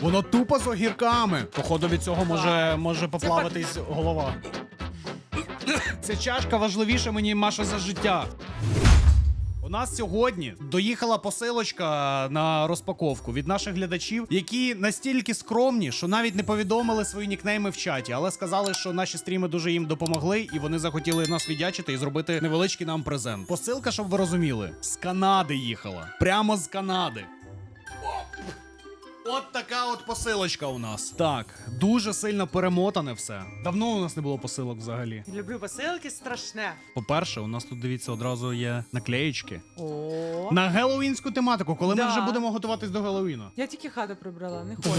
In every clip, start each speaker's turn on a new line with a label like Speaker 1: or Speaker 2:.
Speaker 1: Воно тупо з огірками. Походу від цього може, може поплаватись голова. Ця чашка важливіша мені Маша за життя. У нас сьогодні доїхала посилочка на розпаковку від наших глядачів, які настільки скромні, що навіть не повідомили свої нікнейми в чаті, але сказали, що наші стріми дуже їм допомогли, і вони захотіли нас віддячити і зробити невеличкий нам презент. Посилка, щоб ви розуміли, з Канади їхала. Прямо з Канади. От така от посилочка у нас. Так, дуже сильно перемотане все. Давно у нас не було посилок взагалі.
Speaker 2: Люблю посилки страшне.
Speaker 1: По-перше, у нас тут дивіться одразу є наклеєчки.
Speaker 2: О.
Speaker 1: На геловінську тематику, коли ми вже будемо готуватись до Геловіну.
Speaker 2: Я тільки хату прибрала, не хочу.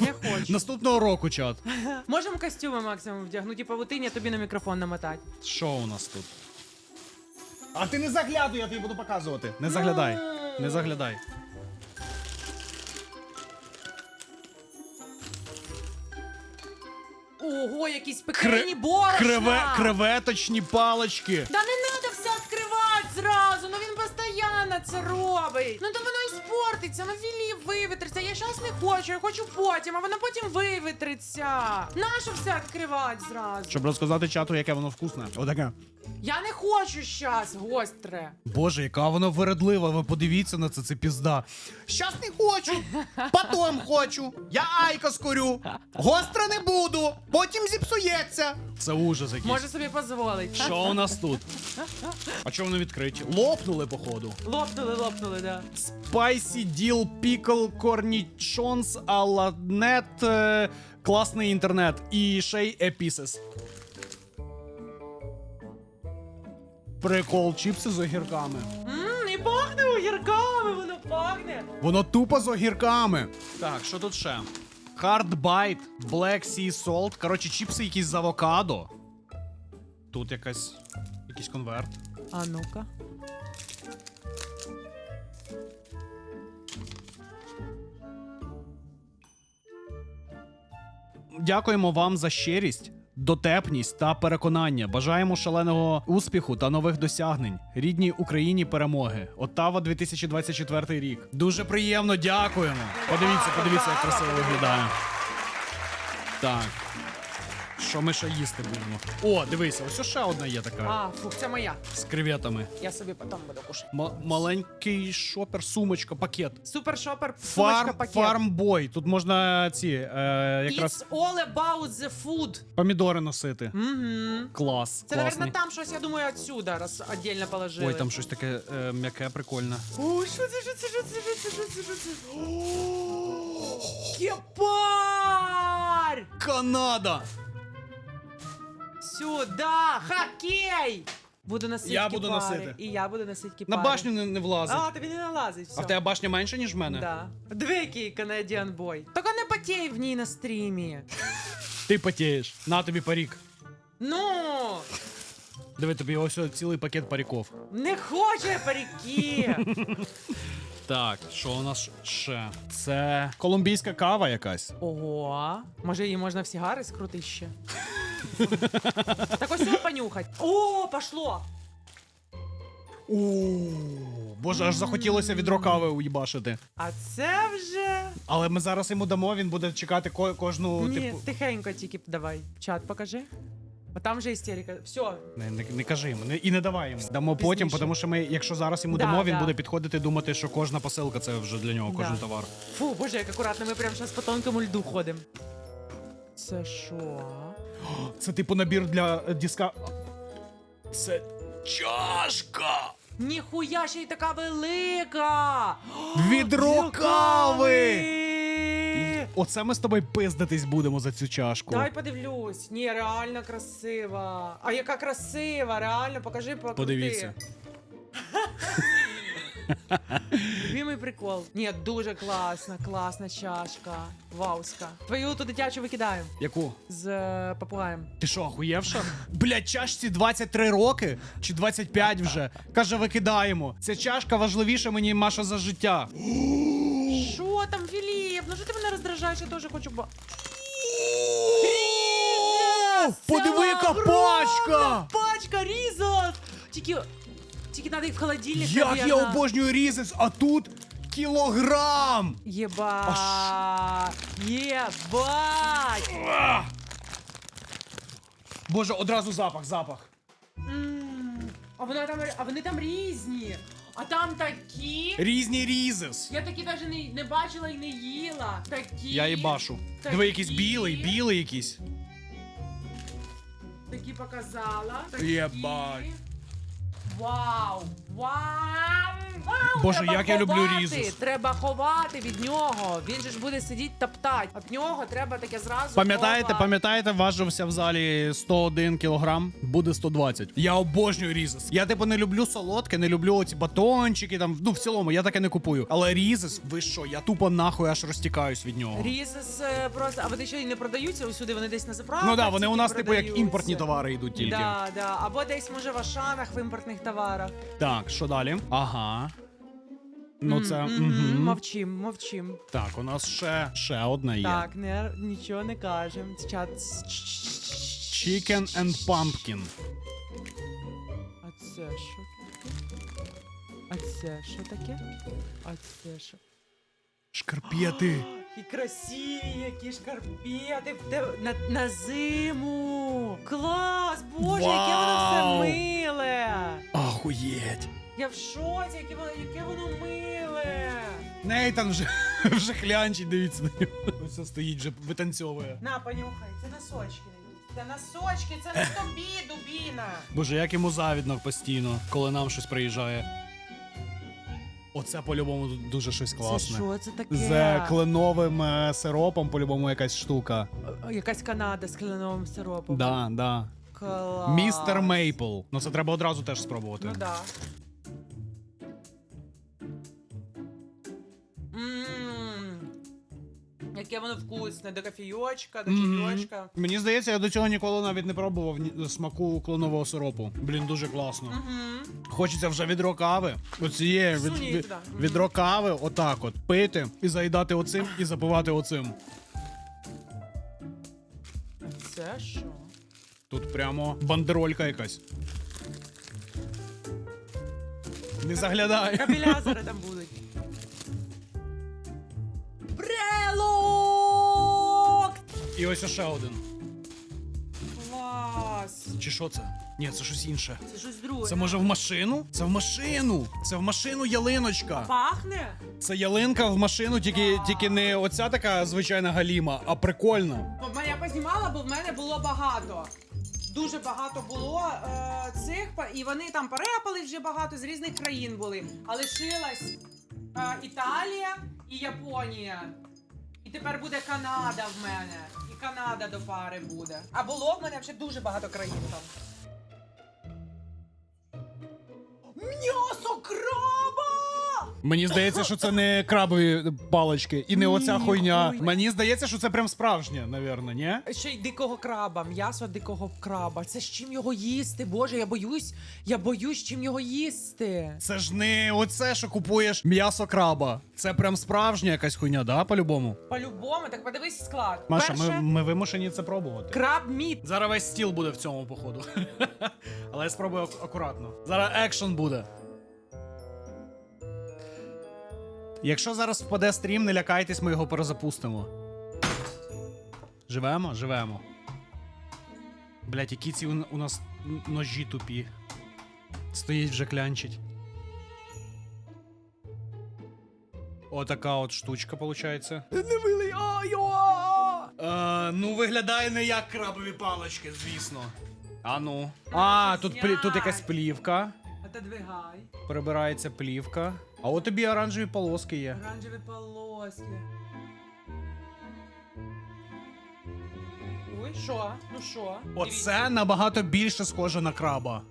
Speaker 2: Не хочу.
Speaker 1: Наступного року, чат.
Speaker 2: Можемо костюми максимум вдягнути і павутині, а тобі на мікрофон намотати.
Speaker 1: Що у нас тут? А ти не заглядуй, я тобі буду показувати. Не заглядай. Не заглядай.
Speaker 2: Ого, якісь пекельні борошна!
Speaker 1: Криве, креветочні палочки.
Speaker 2: Да не треба все відкривати зразу, ну він постійно це робить. Ну то воно і спортиться, ну філі вивітриться. Я щас не хочу, я хочу потім, а воно потім вивітриться. Нащо все відкривати зразу?
Speaker 1: Щоб розказати чату, яке воно вкусне. Отаке.
Speaker 2: Я не хочу щас, гостре.
Speaker 1: Боже, яка воно вередлива, ви подивіться на це, це пізда. Щас не хочу, потім хочу. Я айко скурю. Гостро не буду, потім зіпсується. Це ужас якийсь.
Speaker 2: Може собі дозволить.
Speaker 1: Що у нас тут? А чого вони відкриті? Лопнули, походу.
Speaker 2: Лопнули, лопнули, да.
Speaker 1: Spicy Dill Pickle Cornichons a la net. е, Класний інтернет. І ще й Epices. Прикол, чіпси з огірками.
Speaker 2: Ммм, і пахне огірками, воно пахне.
Speaker 1: Воно тупо з огірками. Так, що тут ще? Hard Bite, Black Sea Salt. Коротше, чіпси якісь з авокадо. Тут якась. якийсь конверт.
Speaker 2: А ну-ка.
Speaker 1: Дякуємо вам за щирість, дотепність та переконання. Бажаємо шаленого успіху та нових досягнень. Рідній Україні перемоги. Оттава 2024 рік. Дуже приємно, дякуємо. Подивіться, подивіться, як красиво виглядає. Так. Що ми ще їсти будемо? О, дивися, ось ще одна є така
Speaker 2: А, фух, це моя.
Speaker 1: з креветами.
Speaker 2: Я собі потім буду кушати.
Speaker 1: Ма- маленький шопер, сумочка, пакет.
Speaker 2: Супер шопер, сумочка,
Speaker 1: Фарм,
Speaker 2: пакет.
Speaker 1: фармбой. Тут можна ці е, якраз
Speaker 2: It's all about the food.
Speaker 1: помідори носити.
Speaker 2: Угу.
Speaker 1: Клас.
Speaker 2: Це,
Speaker 1: класний.
Speaker 2: там щось, я думаю, отсюда раз отдельно положили.
Speaker 1: Ой, там щось таке е, м'яке, прикольне.
Speaker 2: Ой, що це, що це, що це, що це, що це, що це? Кепар!
Speaker 1: Канада!
Speaker 2: Сюда! Хокей! Буду носити
Speaker 1: Я буду
Speaker 2: кіпари.
Speaker 1: носити.
Speaker 2: І я буду носити
Speaker 1: На башню не, не влазить.
Speaker 2: А, тобі не налазить, все.
Speaker 1: А в тебе башня менша, ніж в мене?
Speaker 2: Да. Диви, який канадіан бой. Тільки не потій в ній на стрімі.
Speaker 1: Ти потієш. На тобі парік.
Speaker 2: Ну,
Speaker 1: Диви, тобі ось цілий пакет паріков.
Speaker 2: не хоче паріки.
Speaker 1: Так, що у нас ще? Це колумбійська кава якась.
Speaker 2: Ого, може її можна в сігари скрути ще. так ось його понюхать. О, пошло!
Speaker 1: У Боже, аж захотілося відро кави уїбашити.
Speaker 2: А це вже.
Speaker 1: Але ми зараз йому дамо, він буде чекати ко- кожну,
Speaker 2: Ні,
Speaker 1: типу.
Speaker 2: тихенько тільки давай. Чат покажи. А там вже істерика. Все.
Speaker 1: Не, не, не кажи йому, не, і не давай йому. Дамо потім,
Speaker 2: Пізніше.
Speaker 1: тому що ми, якщо зараз йому
Speaker 2: Да,
Speaker 1: дамо, він
Speaker 2: да.
Speaker 1: буде підходити думати, що кожна посилка це вже для нього, кожен
Speaker 2: Да.
Speaker 1: товар.
Speaker 2: Фу, боже, як акуратно, ми прямо зараз по тонкому льду ходимо. Це що?
Speaker 1: Це типу набір для е, диска. Це чашка!
Speaker 2: Ніхуя ще й така велика!
Speaker 1: Відро кави! Оце ми з тобою пиздитись будемо за цю чашку.
Speaker 2: Дай подивлюсь. Ні, реально красива. А яка красива, реально, покажи, покрути.
Speaker 1: Подивіться.
Speaker 2: Любимий прикол. Ні, дуже класна, класна чашка. Вауська. Твою ту дитячу викидаємо
Speaker 1: Яку?
Speaker 2: з е, попугаєм.
Speaker 1: Ти що, охуєвша? Блять, чашці 23 роки чи 25 вже. Каже, викидаємо. Ця чашка важливіша мені Маша за життя.
Speaker 2: Що там, Філіп? Ну що ти мене роздражаєш, я теж хочу ба.
Speaker 1: Подиви, яка пачка!
Speaker 2: Пачка різос! Тільки. Тільки треба їх в холодильник.
Speaker 1: Як я обожнюю різець, а тут Кілограм!
Speaker 2: Єба! Єбать!
Speaker 1: Боже, одразу запах, запах.
Speaker 2: М, А вони там, а вони там різні. А там такі.
Speaker 1: Різні різес.
Speaker 2: Я такі навіть не, не бачила і не їла. Такі.
Speaker 1: Я і башу.
Speaker 2: Такі.
Speaker 1: Диви, якийсь білий, білий якийсь.
Speaker 2: Такі показала. Такі.
Speaker 1: Єбать.
Speaker 2: Вау! Вау!
Speaker 1: Боже,
Speaker 2: Треба
Speaker 1: як я люблю
Speaker 2: ховати,
Speaker 1: різус.
Speaker 2: Треба ховати від нього. Він же ж буде сидіти топтати. Від нього треба таке зразу.
Speaker 1: Пам'ятаєте,
Speaker 2: ховати.
Speaker 1: пам'ятаєте, важився в залі 101 кілограм, буде 120. Я обожнюю різес. Я типу не люблю солодке, не люблю оці батончики. Там ну в цілому я таке не купую. Але різес, ви що? Я тупо нахуй аж розтікаюсь від нього.
Speaker 2: Різес е, просто, а вони ще й не продаються усюди, вони десь на заправках.
Speaker 1: Ну да, вони у
Speaker 2: тільки
Speaker 1: нас типу як
Speaker 2: продаються.
Speaker 1: імпортні товари йдуть тільки.
Speaker 2: Да, да. Або десь може в Ашанах в імпортних товарах.
Speaker 1: Так, що далі? Ага. Ну це.
Speaker 2: Мгм. Мовчим, мовчим.
Speaker 1: Так, у нас ще, ще одна є.
Speaker 2: Так, не, нічого не кажемо. Чат.
Speaker 1: Chicken and pumpkin.
Speaker 2: А це що таке? А це що таке? А це що?
Speaker 1: Шкарпети.
Speaker 2: І красиві, які шкарпети в те- на, на зиму. Клас! Боже, яке воно
Speaker 1: Вау!
Speaker 2: все миле!
Speaker 1: Ахуєть.
Speaker 2: Я в шоці, яке воно, яке воно миле!
Speaker 1: Нейтан вже, вже клянчить, дивіться на нього. Ось стоїть, вже витанцьовує.
Speaker 2: На, понюхай, це носочки. Це носочки, це не тобі, дубіна.
Speaker 1: Боже, як йому завідно постійно, коли нам щось приїжджає. Оце по-любому дуже щось класне.
Speaker 2: Це що це таке?
Speaker 1: З кленовим е, сиропом, по-любому, якась штука.
Speaker 2: О, Якась Канада з кленовим сиропом.
Speaker 1: Да, да.
Speaker 2: Клас.
Speaker 1: Містер Мейпл. Ну це треба одразу теж спробувати.
Speaker 2: Ну да. Яке воно вкусне, до кофійочка, до чайочка.
Speaker 1: Мені здається, я до цього ніколи навіть не пробував ні- смаку кленового сиропу. Блін, дуже класно. Хочеться вже відро кави. Оцієї від,
Speaker 2: Сунь її
Speaker 1: від,
Speaker 2: туди. Мгм.
Speaker 1: відро кави, отак от. Пити і заїдати оцим, і запивати оцим.
Speaker 2: Це що?
Speaker 1: Тут прямо бандеролька якась. Не заглядай.
Speaker 2: Кабелязери там будуть. Брелок!
Speaker 1: І ось ще один.
Speaker 2: Клас!
Speaker 1: Чи що це? Ні, це щось інше.
Speaker 2: Це щось друге.
Speaker 1: Це може в машину? Це в машину! Це в машину ялиночка.
Speaker 2: Пахне?
Speaker 1: Це ялинка в машину, тільки, тільки не оця така звичайна галіма, а прикольна.
Speaker 2: Бо Я познімала, бо в мене було багато. Дуже багато було е, цих, па- і вони там перепали вже багато з різних країн були. А лишилась е, Італія і Японія. І тепер буде Канада в мене. Канада до пари буде. А було в мене вже дуже багато країн там.
Speaker 1: Мені здається, що це не крабові палички і не оця хуйня.
Speaker 2: хуй.
Speaker 1: Мені здається, що це прям справжнє, навірно, ні?
Speaker 2: Ще й дикого краба, м'ясо дикого краба. Це з чим його їсти? Боже, я боюсь, я боюсь, чим його їсти.
Speaker 1: Це ж не оце, що купуєш м'ясо краба. Це прям справжня якась хуйня, да, по-любому?
Speaker 2: По-любому, так подивись склад.
Speaker 1: Маша,
Speaker 2: Перше,
Speaker 1: ми, ми вимушені це пробувати.
Speaker 2: краб міт.
Speaker 1: Зараз весь стіл буде в цьому походу. Але я спробую ак- акуратно. Зараз екшн буде. Якщо зараз впаде стрім, не лякайтесь, ми його перезапустимо. Живемо? Живемо. Блять, які ці у, нас ножі тупі. Стоїть вже клянчить. Отака от штучка, виходить. Не милий. Е, ну, виглядає не як крабові палички, звісно. А ну. А, тут, плі- тут якась плівка.
Speaker 2: Отодвигай.
Speaker 1: Прибирається плівка. А от тобі оранжеві полоски є.
Speaker 2: Оранжеві полоски. Ой, що? Ну що?
Speaker 1: Оце набагато більше схоже на краба.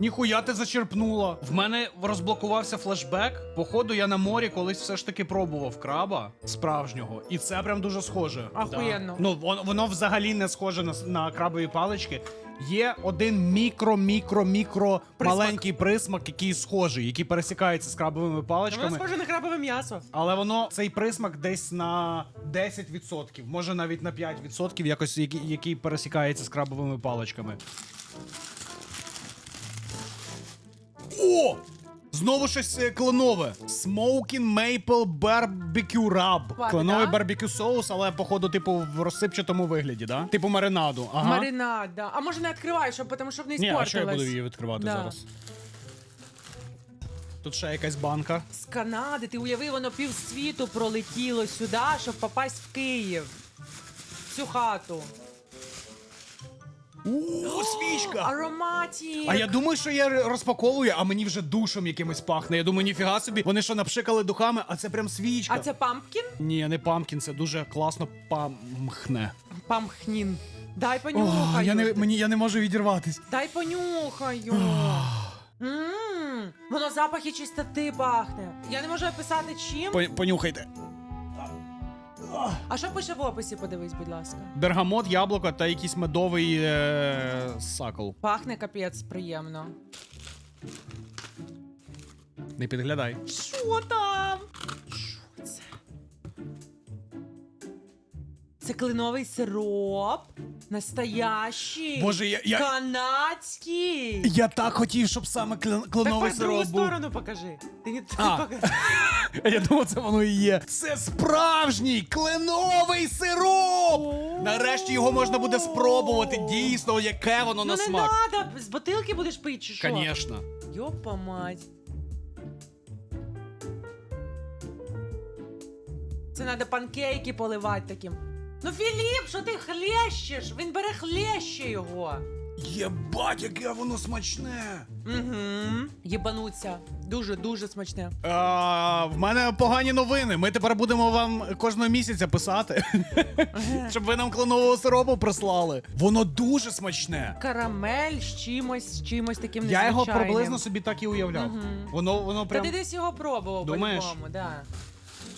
Speaker 1: Ніхуя ти зачерпнула. В мене розблокувався флешбек. Походу, я на морі колись все ж таки пробував краба справжнього. І це прям дуже схоже.
Speaker 2: Ахуєнно.
Speaker 1: Да. Ну, воно, воно взагалі не схоже на, на крабові палички. Є один мікро-мікро-мікро маленький присмак, який схожий, який пересікається з крабовими паличками.
Speaker 2: Воно схоже на крабове м'ясо.
Speaker 1: Але воно цей присмак десь на 10%, може навіть на 5%, якось який, який пересікається з крабовими паличками. О! Знову щось е, кленове. Smoking Maple Barbecue Rub.
Speaker 2: Папі,
Speaker 1: Кленовий
Speaker 2: да?
Speaker 1: барбекю соус, але походу, типу, в розсипчатому вигляді, да? Типу маринаду. Ага.
Speaker 2: Маринад, да. А може не відкривай, щоб, тому щоб не
Speaker 1: Ні, а що я буду її відкривати
Speaker 2: Да.
Speaker 1: зараз? Тут ще якась банка.
Speaker 2: З Канади, ти уяви, воно півсвіту пролетіло сюди, щоб попасть в Київ. В цю хату.
Speaker 1: О, свічка!
Speaker 2: Ароматік.
Speaker 1: А я думаю, що я розпаковую, а мені вже душом якимось пахне. Я думаю, ніфіга собі. Вони що напшикали духами, а це прям свічка.
Speaker 2: А це пампкін?
Speaker 1: Ні, не памкін, це дуже класно памхне.
Speaker 2: Памхнін. Дай
Speaker 1: О,
Speaker 2: понюхаю.
Speaker 1: я не мені я не можу відірватись.
Speaker 2: Дай понюхаю. Мм, воно запахи чистоти пахне. Я не можу описати чим.
Speaker 1: По- Понюхайте.
Speaker 2: А що пише в описі, подивись, будь ласка.
Speaker 1: Бергамот, яблуко та якийсь медовий е- сакол.
Speaker 2: Пахне капець приємно.
Speaker 1: Не підглядай.
Speaker 2: Що там? Це кленовий сироп. Настоящий.
Speaker 1: Боже, я- я-
Speaker 2: Канадський.
Speaker 1: Я так хотів, щоб саме клен-
Speaker 2: Так
Speaker 1: кленовий
Speaker 2: по другу
Speaker 1: сироп був.
Speaker 2: сторону покажи. Ти не
Speaker 1: А.
Speaker 2: так покажи.
Speaker 1: Я думав, це воно і є. Це справжній кленовий сироп! Нарешті його можна буде спробувати. Дійсно, яке воно
Speaker 2: Ну
Speaker 1: на
Speaker 2: не
Speaker 1: смак.
Speaker 2: надо, з бутилки будеш пити чи що?
Speaker 1: Конечно.
Speaker 2: Йопа мать. Це треба панкейки поливати таким. Ну, Філіп, що ти хлещеш? Він бере хлеще його.
Speaker 1: Єбать, яке воно смачне.
Speaker 2: Угу. Єбануться. Дуже, дуже смачне.
Speaker 1: А, в мене погані новини. Ми тепер будемо вам кожного місяця писати, щоб ви нам кленового сиропу прислали. Воно дуже смачне.
Speaker 2: Карамель з чимось, з чимось таким
Speaker 1: Я його приблизно собі так і уявляв. Воно воно
Speaker 2: Та
Speaker 1: прям.
Speaker 2: ти десь його пробував
Speaker 1: Думаєш?
Speaker 2: по-любому, да.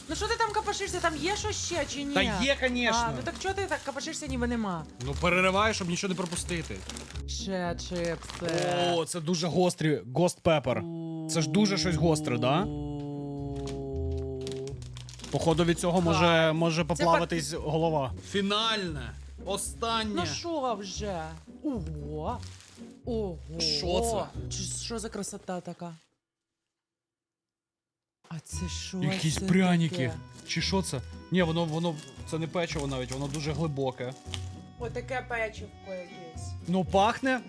Speaker 2: Ну що ти там капашишся? Там є що ще чи ні?
Speaker 1: Та є, конечно.
Speaker 2: А, ну так чого ти так капашишся, ніби нема?
Speaker 1: Ну переривай, щоб нічого не пропустити.
Speaker 2: Ще чипси.
Speaker 1: О, це дуже гострі. Гост пепер. Це ж дуже щось гостре, да? Походу від цього може, може поплавитись голова. Фінальне. Останнє.
Speaker 2: Ну що вже? Ого. Ого.
Speaker 1: Що це?
Speaker 2: Чи що за красота така? Це що?
Speaker 1: Якісь
Speaker 2: це
Speaker 1: пряники.
Speaker 2: таке?
Speaker 1: Чи що це? Ні, воно, воно. Це не печиво навіть, воно дуже глибоке.
Speaker 2: Отаке печивко якесь.
Speaker 1: Ну, пахне.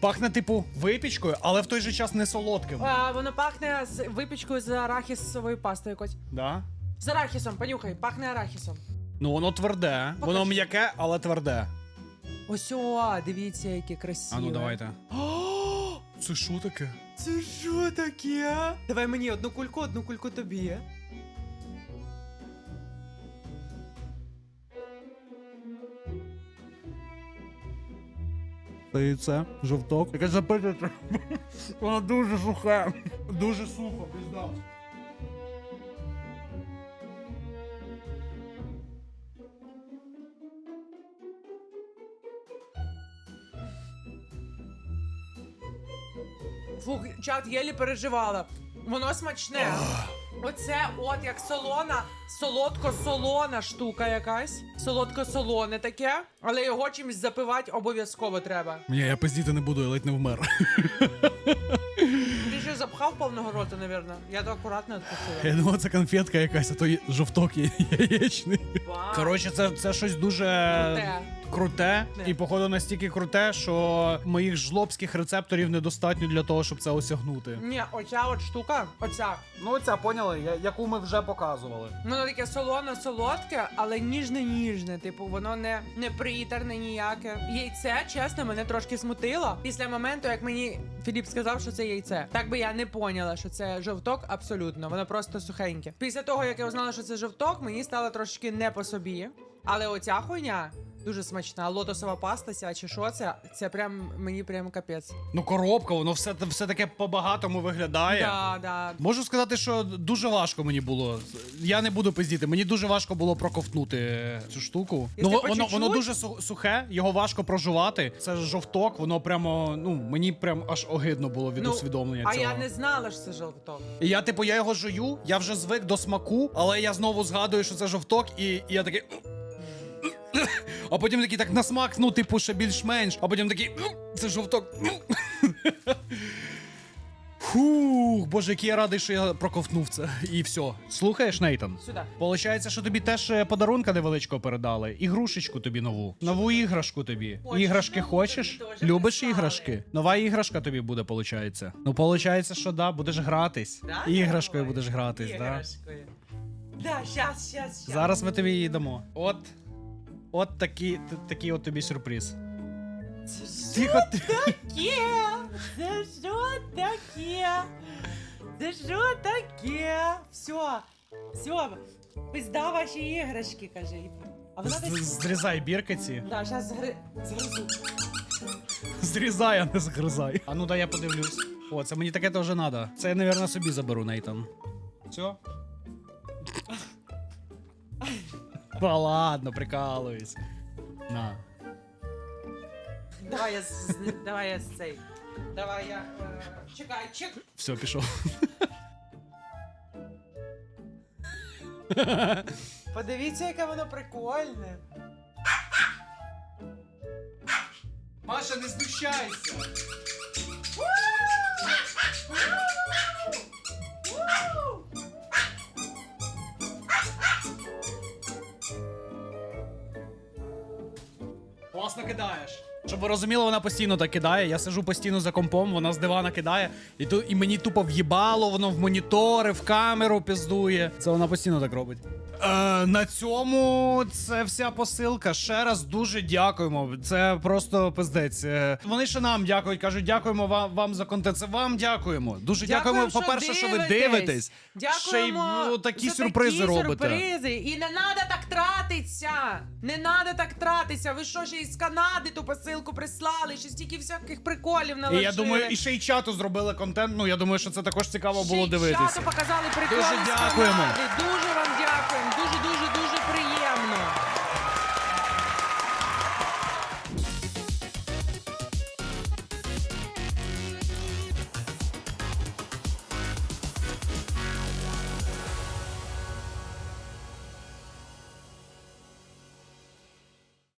Speaker 1: Пахне, типу, випічкою, але в той же час не солодким.
Speaker 2: А, воно пахне з випічкою з арахісовою пастою якось.
Speaker 1: Да?
Speaker 2: З арахісом, понюхай, пахне арахісом.
Speaker 1: Ну, воно тверде. Воно м'яке, але тверде.
Speaker 2: Ось о, дивіться, яке красиве.
Speaker 1: А ну давайте. Це що таке?
Speaker 2: Це що таке? Давай мені одну кульку, одну кульку тобі.
Speaker 1: Це яйце, жовток. Яке запитати. Вона дуже суха. Дуже сухо, пізда.
Speaker 2: Чат єлі переживала. Воно смачне. Оце от як солона, солодко-солона штука якась. Солодко-солоне таке, але його чимось запивати обов'язково треба.
Speaker 1: Ні, я пиздіти не буду, я ледь не вмер.
Speaker 2: Ти ще запхав повного рота, напевно. Я то акуратно відпустила.
Speaker 1: Я думав, це конфетка якась, а то є- жовток є- яєчний.
Speaker 2: Вау.
Speaker 1: Коротше, це, це щось дуже
Speaker 2: Круте.
Speaker 1: Круте. І, походу, настільки круте, що моїх жлобських рецепторів недостатньо для того, щоб це осягнути.
Speaker 2: Ні, оця от штука, оця.
Speaker 1: Ну, оця поняли, яку ми вже показували.
Speaker 2: Воно таке солоно-солодке, але ніжне-ніжне. Типу, воно не, не притерне ніяке. Яйце, чесно, мене трошки смутило. Після моменту, як мені Філіп сказав, що це яйце. Так би я не поняла, що це жовток абсолютно. Воно просто сухеньке. Після того, як я узнала, що це жовток, мені стало трошки не по собі. Але оця хуйня. Дуже смачна. Лотосова паста ця чи що це? Це прям мені прям капець.
Speaker 1: Ну, коробка, воно все, все таке по-багатому виглядає.
Speaker 2: Да, да.
Speaker 1: Можу сказати, що дуже важко мені було. Я не буду пиздіти. Мені дуже важко було проковтнути цю штуку.
Speaker 2: Якщо
Speaker 1: ну, воно, воно дуже су- сухе, його важко прожувати. Це жовток, воно прямо, ну, мені прям аж огидно було від усвідомлення
Speaker 2: а
Speaker 1: цього.
Speaker 2: я не знала, що це жовток.
Speaker 1: І я, типу, я його жую, я вже звик до смаку, але я знову згадую, що це жовток, і, і я такий. А потім такий так на смак, ну, типу, ще більш-менш, а потім такий. «Ну, Це жовток. Фух, боже, який я радий, що я проковтнув це. І все. Слухаєш, Нейтан?
Speaker 2: Сюди.
Speaker 1: Получається, що тобі теж е, подарунка невеличкого передали. Ігрушечку тобі нову. Нову іграшку тобі.
Speaker 2: Хочу
Speaker 1: Іграшки
Speaker 2: нову
Speaker 1: хочеш?
Speaker 2: тобі
Speaker 1: Любиш
Speaker 2: прислали.
Speaker 1: іграшки? Нова іграшка тобі буде, получається. Ну, получається, що да, будеш гратись.
Speaker 2: Да,
Speaker 1: Іграшкою будеш гратись, да.
Speaker 2: Іграшкою. Да, щас, щас, щас.
Speaker 1: Зараз ми тобі її дамо. От. От такий, такий от тобі сюрприз.
Speaker 2: Це
Speaker 1: Тихо, ти.
Speaker 2: таке? Це що таке? Це що таке? Все, все, пизда ваші іграшки, каже. А вона
Speaker 1: З-
Speaker 2: десь...
Speaker 1: Зрізай бірки ці.
Speaker 2: Да, зараз згри... згризу.
Speaker 1: Зрізай, а не згризай. А ну дай я подивлюсь. О, це мені таке теж треба. Це я, напевно, собі заберу, Нейтан. Все? Та ладно, прикалуюсь. На.
Speaker 2: Давай я з... Давай я з цей. Давай я... Е... Чекай, чек...
Speaker 1: Все, пішов.
Speaker 2: Подивіться, яке воно прикольне.
Speaker 1: Маша, не знущайся. Класно кидаєш. Щоб ви розуміли, вона постійно так кидає. Я сижу постійно за компом, вона з дивана кидає, і ту, і мені тупо в'їбало, воно в монітори, в камеру піздує. Це вона постійно так робить. Е, на цьому це вся посилка. Ще раз дуже дякуємо. Це просто пиздець. Е, вони ще нам дякують, кажуть, дякуємо вам, вам за контент. Це вам дякуємо. Дуже дякуємо,
Speaker 2: що
Speaker 1: по-перше, що ви дивитесь.
Speaker 2: Дякуємо
Speaker 1: Ще й ну, такі
Speaker 2: за
Speaker 1: сюрпризи
Speaker 2: такі
Speaker 1: робите.
Speaker 2: сюрпризи. І не треба так тратитися. Не треба так тратися. Ви що ще із Канади ту посилку прислали? Ще стільки всяких приколів
Speaker 1: І
Speaker 2: наложили.
Speaker 1: я думаю, і ще й чату зробили контент. Ну я думаю, що це також цікаво
Speaker 2: Ще
Speaker 1: було
Speaker 2: й
Speaker 1: дивитися.
Speaker 2: чату показали приколи
Speaker 1: Дуже
Speaker 2: з
Speaker 1: дякуємо.
Speaker 2: Канади. Дуже вам дякуємо. Дуже, дуже, дуже.